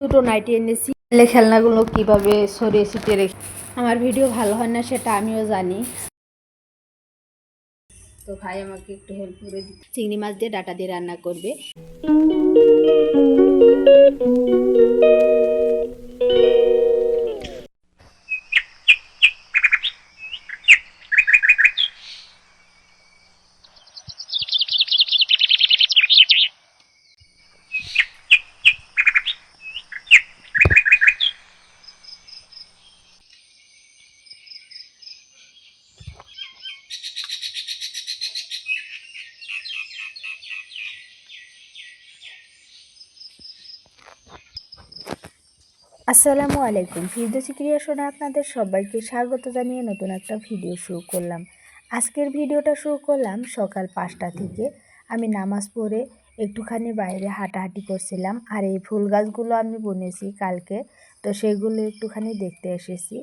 দুটো নাইটি এনেছি। তাহলে খেলনাগুলো কীভাবে সরিয়ে ছিটিয়ে রেখে আমার ভিডিও ভালো হয় না সেটা আমিও জানি। তো ভাই আমাকে একটু হেল্প করে চিংড়ি মাছ দিয়ে ডাটা দিয়ে রান্না করবে। আসসালামু আলাইকুম। ফিরদোসি ক্রিয়েশনে আপনাদের সবাইকে স্বাগত জানিয়ে নতুন একটা ভিডিও শুরু করলাম। আজকের ভিডিওটা শুরু করলাম সকাল পাঁচটা থেকে। আমি নামাজ পড়ে একটুখানি বাইরে হাঁটাহাঁটি করছিলাম আর এই ফুল গাছগুলো আমি বুনেছি কালকে। তো সেগুলো একটুখানি দেখতে এসেছি।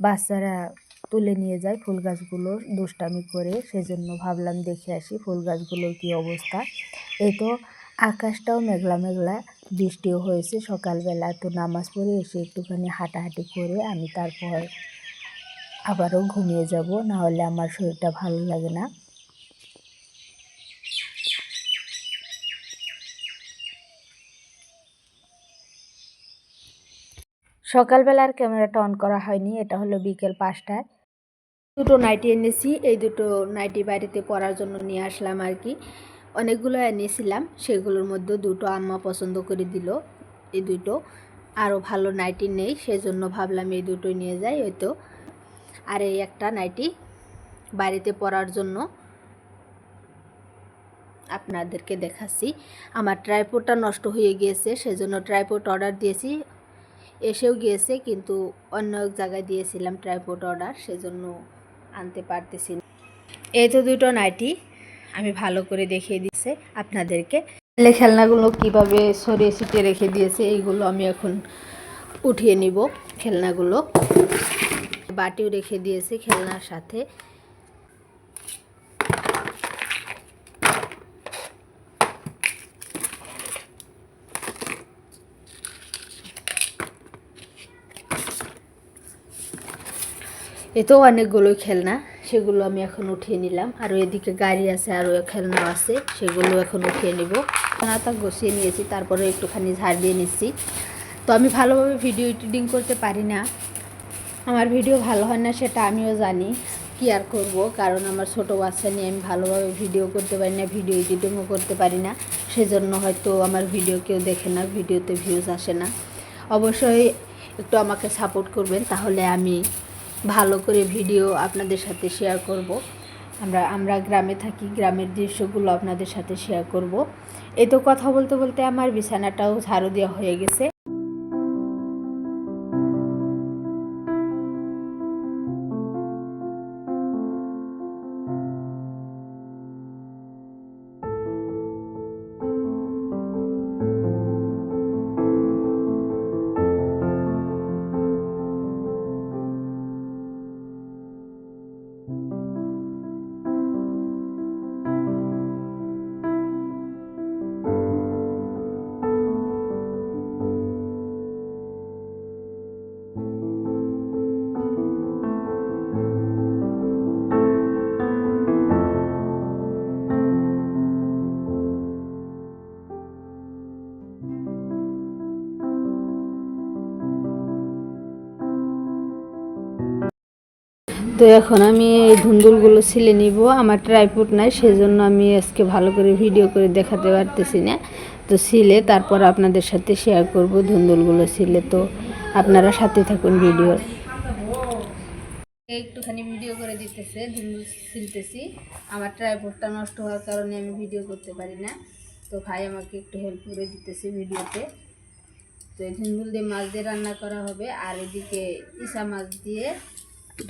বাচ্চারা তুলে নিয়ে যায় ফুল গাছগুলো দুষ্টামি করে। সেজন্য ভাবলাম দেখে আসি ফুল গাছগুলোর কী অবস্থা। এই তো আকাশটাও মেঘলা মেঘলা বৃষ্টিও হয়েছে সকালবেলা, তো নামাজ পড়ে এসে একটুখানি হাঁটাহাঁটি করে আমি তারপর আবারও ঘুমিয়ে যাব না হলে আমার শরীরটা ভালো লাগে না। সকালবেলার ক্যামেরাটা অন করা হয়নি, এটা হলো বিকেল পাঁচটায়। দুটো নাইটি এনেছি, এই দুটো নাইটি বাড়িতে পরার জন্য নিয়ে আসলাম আর কি। অনেকগুলো এনেছিলাম, সেগুলোর মধ্যে দুটো আম্মা পছন্দ করে দিল, এই দুটো। আরও ভালো নাইটি নেই, সেজন্য ভাবলাম এই দুটোই নিয়ে যাই ওই তো। আর এই একটা নাইটি বাড়িতে পরার জন্য আপনাদেরকে দেখাচ্ছি। আমার ট্রাইপোডটা নষ্ট হয়ে গিয়েছে, সেজন্য ট্রাইপোড অর্ডার দিয়েছি। এসেও গিয়েছে, কিন্তু অন্য এক জায়গায় দিয়েছিলাম ট্রাইপোড অর্ডার, সেজন্য আনতে পারতেছি এই তো দুটো নাইটি আমি ভালো করে দেখিয়ে দিচ্ছে আপনাদেরকে। ছেলে খেলনাগুলো কীভাবে সরিয়ে ছিটিয়ে রেখে দিয়েছে, এইগুলো আমি এখন উঠিয়ে নিব খেলনাগুলো। বাটিও রেখে দিয়েছে খেলনার সাথে। এতেও অনেকগুলো খেলনা। সেগুলো আমি এখন উঠিয়ে নিলাম। আর এদিকে গাড়ি আছে, আরও খেলনা আছে, সেগুলো এখন উঠিয়ে নিব। তা গুছিয়ে নিয়েছি, তারপরে একটুখানি ঝাড় দিয়ে নিচ্ছি। তো আমি ভালোভাবে ভিডিও এডিটিং করতে পারি না। আমার ভিডিও ভালো হয় না, সেটা আমিও জানি। কি আর করব? কারণ আমার ছোটো বাচ্চা নিয়ে আমি ভালোভাবে ভিডিও করতে পারি না, ভিডিও এডিটিংও করতে পারি না। সেজন্য হয়তো আমার ভিডিও কেউ দেখে না, ভিডিওতে ভিউজ আসে না। অবশ্যই একটু আমাকে সাপোর্ট করবেন, তাহলে আমি ভালো করে ভিডিও আপনাদের সাথে শেয়ার করব। আমরা আমরা গ্রামে থাকি, গ্রামের দৃশ্যগুলো আপনাদের সাথে শেয়ার করব। এ তো কথা বলতে বলতে আমার বিছানাটাও ঝাড়ু দেওয়া হয়ে গেছে। তো এখন আমি এই ধুন্দুলগুলো ছিলে নিব, আমার ট্রাইপুট নাই, সেজন্য আমি আজকে ভালো করে ভিডিও করে দেখাতে পারতেছি না। তো সিলে তারপর আপনাদের সাথে শেয়ার করব ধুন্দুলগুলো সিলে তো আপনারা সাথে থাকুন ভিডিওর একটুখানি ভিডিও করে দিতেছে, ধুন্দুল সিলতেছি আমার ট্রাইপোর্টটা নষ্ট হওয়ার কারণে আমি ভিডিও করতে পারি না। তো ভাই আমাকে একটু হেল্প করে দিতেছে ভিডিওতে তো এই ধুন্দুল দিয়ে মাছ দিয়ে রান্না করা হবে, আর এদিকে ইসা মাছ দিয়ে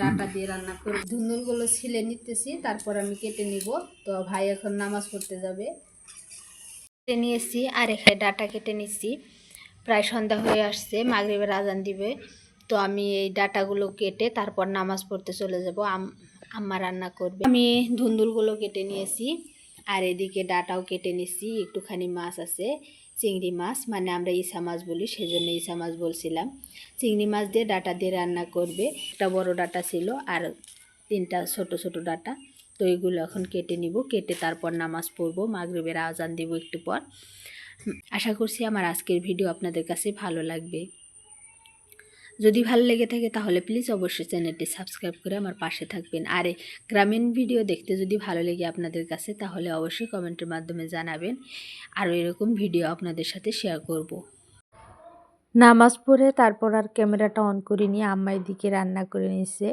ডাটা দিয়ে রান্না করে ধুন্দুলগুলো ছিলে নিতেছি, তারপর আমি কেটে নিব। তো ভাই এখন নামাজ পড়তে যাবে। কেটে নিয়েছি, আর এখানে ডাটা কেটে নিচ্ছি প্রায় সন্ধ্যা হয়ে আসছে, মাগরিবের আজান দিবে। তো আমি এই ডাটাগুলো কেটে তারপর নামাজ পড়তে চলে যাব। আম্মা রান্না করবে। আমি ধুন্দুলগুলো কেটে নিয়েছি, আর এদিকে ডাটাও কেটে নিচ্ছি একটুখানি মাছ আছে। চিংড়ি মাছ মানে আমরা ইসা মাছ বলি, সেজন্য ইসা মাছ বলছিলাম। চিংড়ি মাছ দিয়ে ডাটা দিয়ে রান্না করবে। একটা বড় ডাটা ছিল আর তিনটা ছোট ছোট ডাটা। তো এগুলো এখন কেটে নিব। কেটে তারপর নামাজ পড়ব। মাগরীবের আজান দিব একটু পর। আশা করছি আমার আজকের ভিডিও আপনাদের কাছে ভালো লাগবে। যদি ভালো লেগে থাকে তাহলে প্লিজ অবশ্যই চ্যানেলটি সাবস্ক্রাইব করে আমার পাশে থাকবেন। আর, গ্রামীণ ভিডিও দেখতে যদি ভালো লেগে আপনাদের কাছে, তাহলে অবশ্যই কমেন্টের মাধ্যমে জানাবেন। আর এরকম ভিডিও আপনাদের সাথে শেয়ার করব। নামাজ পড়ে তারপর আর ক্যামেরাটা অন করে নিয়ে আম্মা এদিকে রান্না করে নিচ্ছে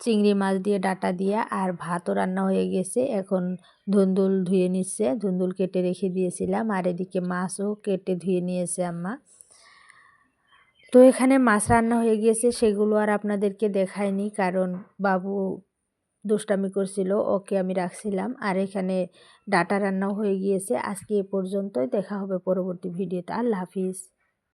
চিংড়ি মাছ দিয়ে, ডাটা দিয়ে, আর ভাতও রান্না হয়ে গেছে। এখন ধুন্দুল ধুয়ে নিচ্ছে ধুন্দুল কেটে রেখে দিয়েছিলাম। আর এদিকে মাছও কেটে ধুয়ে নিয়েছে আম্মা। তো এখানে মাছ রান্না হয়ে গিয়েছে, সেগুলো আর আপনাদেরকে দেখায়নি কারণ বাবু দুষ্টামি করছিল, ওকে আমি রাখছিলাম। আর এখানে ডাটা রান্নাও হয়ে গিয়েছে। আজকে এ পর্যন্তই, দেখা হবে পরবর্তী ভিডিওতে। আল্লাহ হাফিজ।